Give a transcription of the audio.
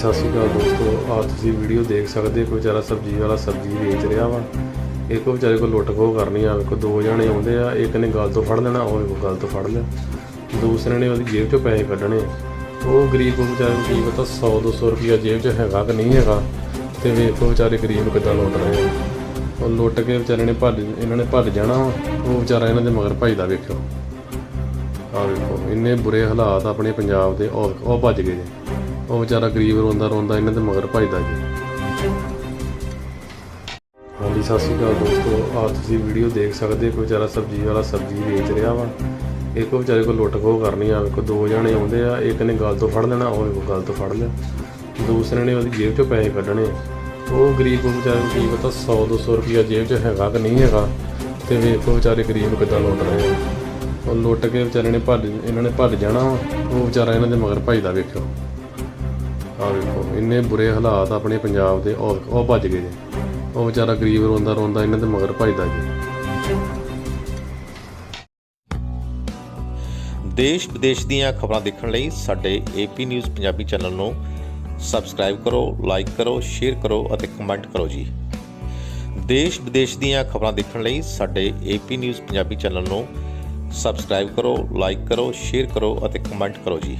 ਸਤਿ ਸ਼੍ਰੀ ਅਕਾਲ ਦੋਸਤੋ ਆ ਤੁਸੀਂ ਵੀਡੀਓ ਦੇਖ ਸਕਦੇ ਕੋਈ ਵਿਚਾਰਾ ਸਬਜ਼ੀ ਵਾਲਾ ਸਬਜ਼ੀ ਵੇਚ ਰਿਹਾ ਵਾ। ਇੱਕ ਵਿਚਾਰੇ ਕੋਲ ਲੁੱਟ ਖੋਹ ਕਰਨੀ ਆ ਕੋ ਦੋ ਜਣੇ ਆਉਂਦੇ ਆ, ਇੱਕ ਨੇ ਗੱਲ ਤੋਂ ਫੜ ਲੈਣਾ, ਉਹ ਇੱਕ ਗੱਲ ਤੋਂ ਫੜ ਲਿਆ। ਦੂਸਰੇ ਨੇ ਉਹਦੀ ਜੇਬ ਚੋਂ ਪੈਸੇ ਕੱਢਣੇ ਉਹ ਗਰੀਬ ਉਹ ਵਿਚਾਰੇ ਨੂੰ ਕੀ ਪਤਾ 100 200 ਰੁਪਇਆ ਜੇਬ 'ਚ ਹੈਗਾ ਕਿ ਨਹੀਂ ਹੈਗਾ, ਤੇ ਵੇਖੋ ਵਿਚਾਰੇ ਗਰੀਬ ਨੂੰ ਕਿੱਦਾਂ ਲੁੱਟ ਰਹੇ ਆ। ਉਹ ਲੁੱਟ ਕੇ ਵਿਚਾਰੇ ਨੇ ਭੱਜ, ਇਹਨਾਂ ਨੇ ਭੱਜ ਜਾਣਾ ਵਾ। ਉਹ ਵਿਚਾਰਾ ਇਹਨਾਂ ਦੇ ਮਗਰ ਭੱਜਦਾ ਵੇਖਿਓ। ਆ ਵੇਖੋ, ਇੰਨੇ ਬੁਰੇ ਹਾਲਾਤ ਆਪਣੇ ਪੰਜਾਬ ਦੇ, ਉਹ ਉਹ ਭੱਜ ਗਏ ਜੀ। ਉਹ ਵਿਚਾਰਾ ਗਰੀਬ ਰੋਂਦਾ ਰੋਂਦਾ ਇਹਨਾਂ ਦੇ ਮਗਰ ਭੱਜਦਾ ਜੀ। ਹਾਂਜੀ, ਸਤਿ ਸ਼੍ਰੀ ਅਕਾਲ ਦੋਸਤੋ। ਆ ਤੁਸੀਂ ਵੀਡੀਓ ਦੇਖ ਸਕਦੇ ਕੋਈ ਵਿਚਾਰਾ ਸਬਜ਼ੀ ਵਾਲਾ ਸਬਜ਼ੀ ਵੇਚ ਰਿਹਾ ਵਾ। ਇੱਕ ਵਿਚਾਰੇ ਕੋਲ ਲੁੱਟ ਖੋਹ ਕਰਨੀ ਆ, ਵੇਖੋ, ਦੋ ਜਣੇ ਆਉਂਦੇ ਆ, ਇੱਕ ਨੇ ਗੱਲ ਤੋਂ ਫੜ ਲੈਣਾ, ਉਹ ਇੱਕ ਗਲ ਤੋਂ ਫੜ ਲਿਆ। ਦੂਸਰੇ ਨੇ ਉਹਦੀ ਜੇਬ ਚੋਂ ਪੈਸੇ ਕੱਢਣੇ। ਉਹ ਗਰੀਬ ਵਿਚਾਰੇ ਨੂੰ ਕੀ ਪਤਾ 100 200 ਰੁਪਇਆ ਜੇਬ 'ਚ ਹੈਗਾ ਕਿ ਨਹੀਂ ਹੈਗਾ, ਤੇ ਵੇਖੋ ਵਿਚਾਰੇ ਗਰੀਬ ਕਿੱਦਾਂ ਲੁੱਟ ਰਹੇ ਆ। ਉਹ ਲੁੱਟ ਕੇ ਵਿਚਾਰੇ ਨੇ ਭੱਜ, ਇਹਨਾਂ ਨੇ ਭੱਜ ਜਾਣਾ ਵਾ। ਉਹ ਵਿਚਾਰਾ ਇਹਨਾਂ ਦੇ ਮਗਰ ਭੱਜਦਾ ਵੇਖਿਓ। ਆ ਵੇਖੋ, ਇੰਨੇ ਬੁਰੇ ਹਾਲਾਤ ਆਪਣੇ ਪੰਜਾਬ ਦੇ, ਉਹ ਉਹ ਭੱਜ ਗਏ ਜੀ ਉਹ ਵਿਚਾਰਾ ਗਰੀਬ ਰੋਂਦਾ ਰੋਂਦਾ ਇਹਨਾਂ ਦੇ ਮਗਰ ਭੱਜਦਾ ਜੀ। ਦੇਸ਼ ਵਿਦੇਸ਼ ਦੀਆਂ ਖਬਰਾਂ ਦੇਖਣ ਲਈ ਸਾਡੇ ਏਪੀ ਨਿਊਜ਼ ਪੰਜਾਬੀ ਚੈਨਲ ਨੂੰ ਸਬਸਕ੍ਰਾਈਬ ਕਰੋ, ਲਾਈਕ ਕਰੋ, ਸ਼ੇਅਰ ਕਰੋ ਅਤੇ ਕਮੈਂਟ ਕਰੋ ਜੀ। ਦੇਸ਼ ਵਿਦੇਸ਼ ਦੀਆਂ ਖਬਰਾਂ ਦੇਖਣ ਲਈ ਸਾਡੇ ਏਪੀ ਨਿਊਜ਼ ਪੰਜਾਬੀ ਚੈਨਲ ਨੂੰ ਸਬਸਕ੍ਰਾਈਬ ਕਰੋ, ਲਾਈਕ ਕਰੋ, ਸ਼ੇਅਰ ਕਰੋ ਅਤੇ ਕਮੈਂਟ ਕਰੋ ਜੀ।